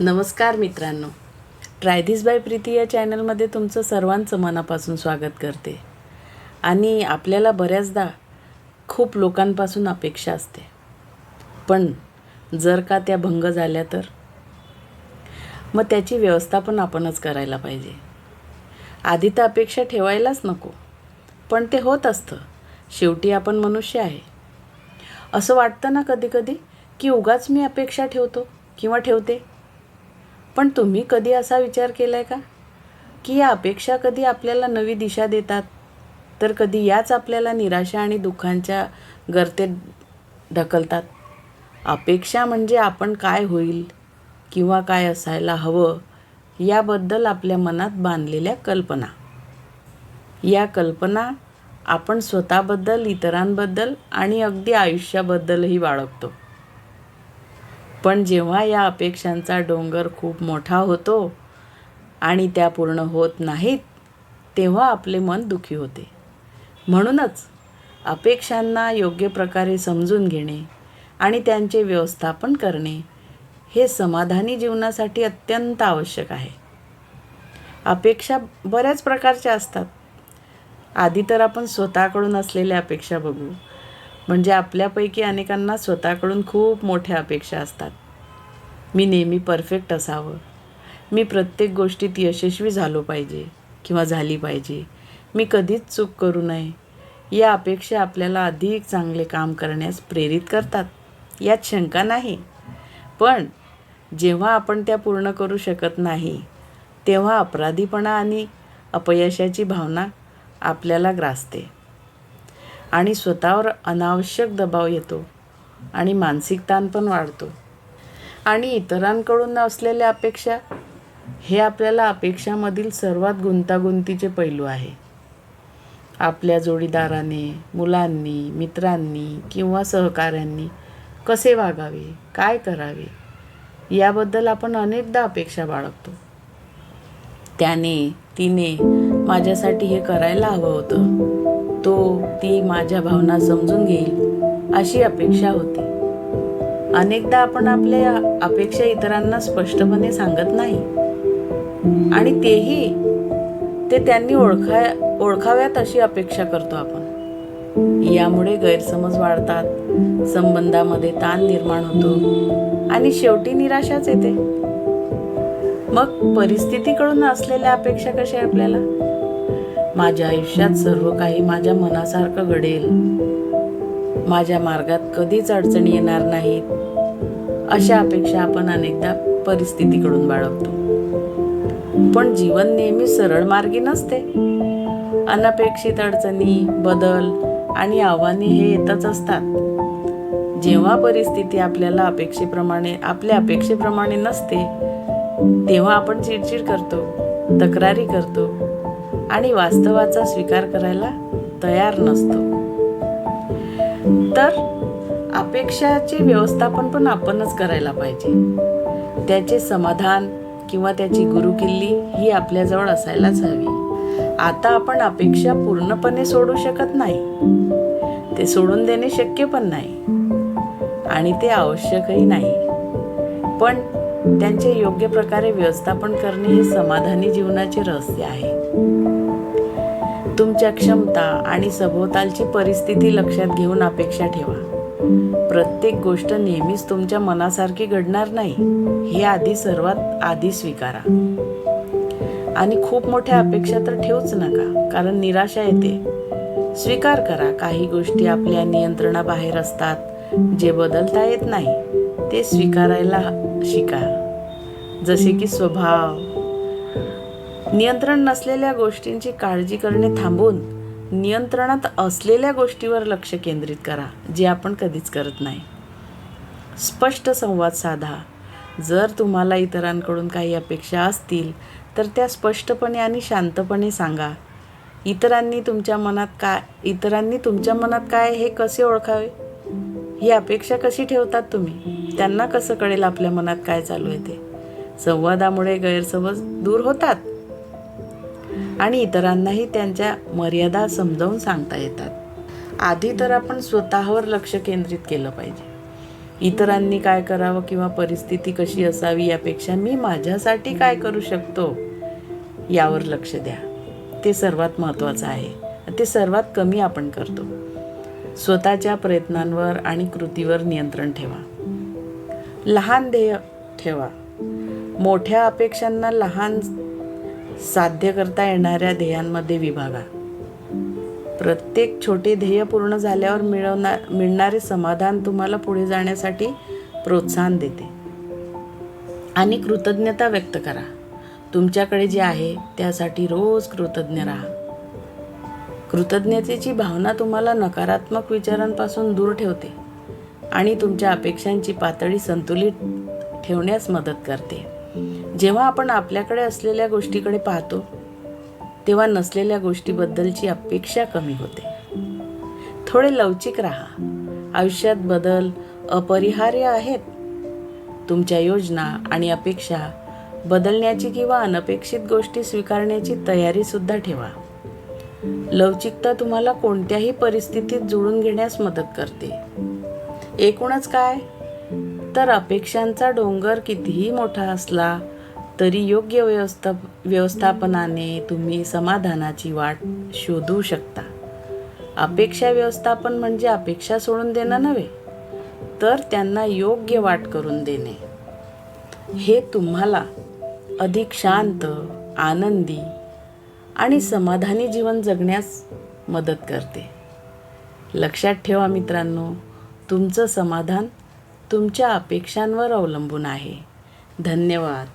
नमस्कार मित्रांनो. Try bye Preeti या चॅनलमध्ये तुमचं सर्वांचं मनापासून स्वागत करते. आणि आपल्याला बऱ्याचदा खूप लोकांपासून अपेक्षा असते. पण जर का त्या भंग झाल्या तर? मग त्याची व्यवस्थापन आपणच करायला पाहिजे. आधी तर अपेक्षा ठेवायलाच नको. पण ते होत असतं. शेवटी आपण मनुष्य आहे. असं वाटतं ना कधीकधी की उगाच मी अपेक्षा ठेवतो किंवा ठेवते? पण तुम्ही कधी असा विचार केला आहे का? की या अपेक्षा कधी आपल्याला नवी दिशा देतात? तर कधी याच आपल्याला निराशा आणि दुःखांच्या गर्तेत ढकलतात. अपेक्षा म्हणजे आपण काय होईल किंवा काय असायला हवं याबद्दल आपल्या मनात बांधलेल्या कल्पना. या कल्पना आपण स्वतःबद्दल इतरांबद्दल आणि अगदी आयुष्याबद्दलही बाळगतो. पण जेव्हा या अपेक्षांचा डोंगर खूप मोठा होतो आणि त्या पूर्ण होत नाहीत तेव्हा आपले मन दुखी होते. म्हणूनच अपेक्षांना योग्य प्रकारे समजून घेणे आणि त्यांचे व्यवस्थापन करणे हे समाधानी जीवनासाठी अत्यंत आवश्यक आहे. अपेक्षा बऱ्याच प्रकारच्या असतात. आधी तर आपण स्वतःकडून असलेल्या अपेक्षा बघू. म्हणजे आपल्यापैकी अनेकांना स्वतःकडून खूप मोठ्या अपेक्षा असतात. मी नेहमी परफेक्ट असावं. मी प्रत्येक गोष्टीत यशस्वी झालो पाहिजे किंवा झाली पाहिजे. मी कधीच चूक करू नये. या अपेक्षा आपल्याला अधिक चांगले काम करण्यास प्रेरित करतात. यात शंका नाही. पण जेव्हा आपण त्या पूर्ण करू शकत नाही तेव्हा अपराधीपणा आणि अपयशाची भावना आपल्याला ग्रासते. आणि स्वतःवर अनावश्यक दबाव येतो आणि मानसिक ताण पण वाढतो. आणि इतरांकडून असलेल्या अपेक्षा हे आपल्याला अपेक्षामधील सर्वात गुंतागुंतीचे पैलू आहे. आपल्या जोडीदाराने मुलांनी मित्रांनी किंवा सहकाऱ्यांनी कसे वागावे काय करावे याबद्दल आपण अनेकदा अपेक्षा बाळगतो. त्याने तिने माझ्यासाठी हे करायला हवं होतं. तो ती माझ्या भावना समजून घेईल अशी अपेक्षा होती. अनेकदा आपण आपल्या अपेक्षा इतरांना स्पष्टपणे सांगत नाही. आणि तेही ते त्यांनी ओळखा ओळखाव्यात अशी अपेक्षा करतो आपण. यामुळे गैरसमज वाढतात संबंधामध्ये ताण निर्माण होतो आणि शेवटी निराशाच येते. मग परिस्थितीकडून असलेल्या अपेक्षा कशा आहे आपल्याला? माझ्या आयुष्यात सर्व काही माझ्या मनासारखं घडेल. माझ्या मार्गात कधीच अडचणी येणार नाहीत अशा अपेक्षा आपण अनेकदा परिस्थितीकडून बाळगतो. पण जीवन नेहमी सरळ मार्गी नसते. अनपेक्षित अडचणी बदल आणि आव्हाने हे येतच असतात. जेव्हा परिस्थिती आपल्याला अपेक्षेप्रमाणे आपल्या अपेक्षेप्रमाणे नसते तेव्हा आपण चिडचिड करतो तक्रारी करतो आणि वास्तवाचा स्वीकार करायला तयार नसतो. तर अपेक्षाचे व्यवस्थापन पण आपणच करायला पाहिजे. त्याचे समाधान किंवा त्याची गुरुकिल्ली ही आपल्याजवळ असायलाच हवी. आता आपण अपेक्षा पूर्णपणे सोडू शकत नाही. ते सोडून देणे शक्य पण नाही. आणि ते आवश्यकही नाही. पण त्यांचे योग्य प्रकारे व्यवस्थापन करणे हे समाधानी जीवनाचे रहस्य आहे. तुमच्या क्षमता आणि सभोवतालची परिस्थिती लक्षात घेऊन अपेक्षा ठेवा. प्रत्येक गोष्ट नेहमीच तुमच्या मनासारखी घडणार नाही हे आधी सर्वात आधी स्वीकारा. आणि खूप मोठ्या अपेक्षा तर ठेवूच नका कारण निराशा येते. स्वीकार करा काही गोष्टी आपल्या नियंत्रणाबाहेर असतात जे बदलता येत नाही ते स्वीकारायला शिका. जसे की स्वभाव नियंत्रण नसलेल्या गोष्टींची काळजी करणे थांबून नियंत्रणात असलेल्या गोष्टीवर लक्ष केंद्रित करा जे आपण कधीच करत नाही. स्पष्ट संवाद साधा. जर तुम्हाला इतरांकडून काही अपेक्षा असतील तर त्या स्पष्टपणे आणि शांतपणे सांगा. इतरांनी तुमच्या मनात काय इतरांनी तुमच्या मनात काय हे कसे ओळखावे? ही अपेक्षा कशी ठेवतात तुम्ही? त्यांना कसं कळेल आपल्या मनात काय चालू आहे ते? संवादामुळे गैरसमज दूर होतात. आणि इतरांनाही त्यांच्या मर्यादा समजावून सांगता येतात. आधी तर आपण स्वतःवर लक्ष केंद्रित केलं पाहिजे. इतरांनी काय करावं किंवा परिस्थिती कशी असावी यापेक्षा मी माझ्यासाठी काय करू शकतो यावर लक्ष द्या. ते सर्वात महत्त्वाचं आहे. ते सर्वात कमी आपण करतो. स्वतःच्या प्रयत्नांवर आणि कृतीवर नियंत्रण ठेवा. लहान ध्येय ठेवा. मोठ्या अपेक्षांना लहान साध्य करता येणाऱ्या ध्येयांमध्ये विभागा. प्रत्येक छोटे ध्येय पूर्ण झाल्यावर मिळवणार मिळणारे समाधान तुम्हाला पुढे जाण्यासाठी प्रोत्साहन देते. आणि कृतज्ञता व्यक्त करा. तुमच्याकडे जे आहे त्यासाठी रोज कृतज्ञ राहा. कृतज्ञतेची भावना तुम्हाला नकारात्मक विचारांपासून दूर ठेवते आणि तुमच्या अपेक्षांची पातळी संतुलित ठेवण्यास मदत करते. जेव्हा आपण आपल्याकडे असलेल्या गोष्टीकडे पाहतो तेव्हा नसलेल्या गोष्टीबद्दलची अपेक्षा कमी होते. थोडे लवचिक राहा. आयुष्यात बदल अपरिहार्य आहेत. तुमच्या योजना आणि अपेक्षा बदलण्याची किंवा अनपेक्षित गोष्टी स्वीकारण्याची तयारीसुद्धा ठेवा. लवचिकता तुम्हाला कोणत्याही परिस्थितीत जुळून घेण्यास मदत करते. एकूणच काय? तर अपेक्षांचा डोंगर कितीही मोठा असला तरी योग्य व्यवस्था व्यवस्थापनाने तुम्ही समाधानाची वाट शोधू शकता. अपेक्षा व्यवस्थापन म्हणजे अपेक्षा सोडून देणं नव्हे तर त्यांना योग्य वाट करून देणे. हे तुम्हाला अधिक शांत आनंदी आणि समाधानी जीवन जगण्यास मदत करते. लक्षात ठेवा मित्रांनो तुमचं समाधान तुमच्या अपेक्षांवर अवलंबून आहे. धन्यवाद.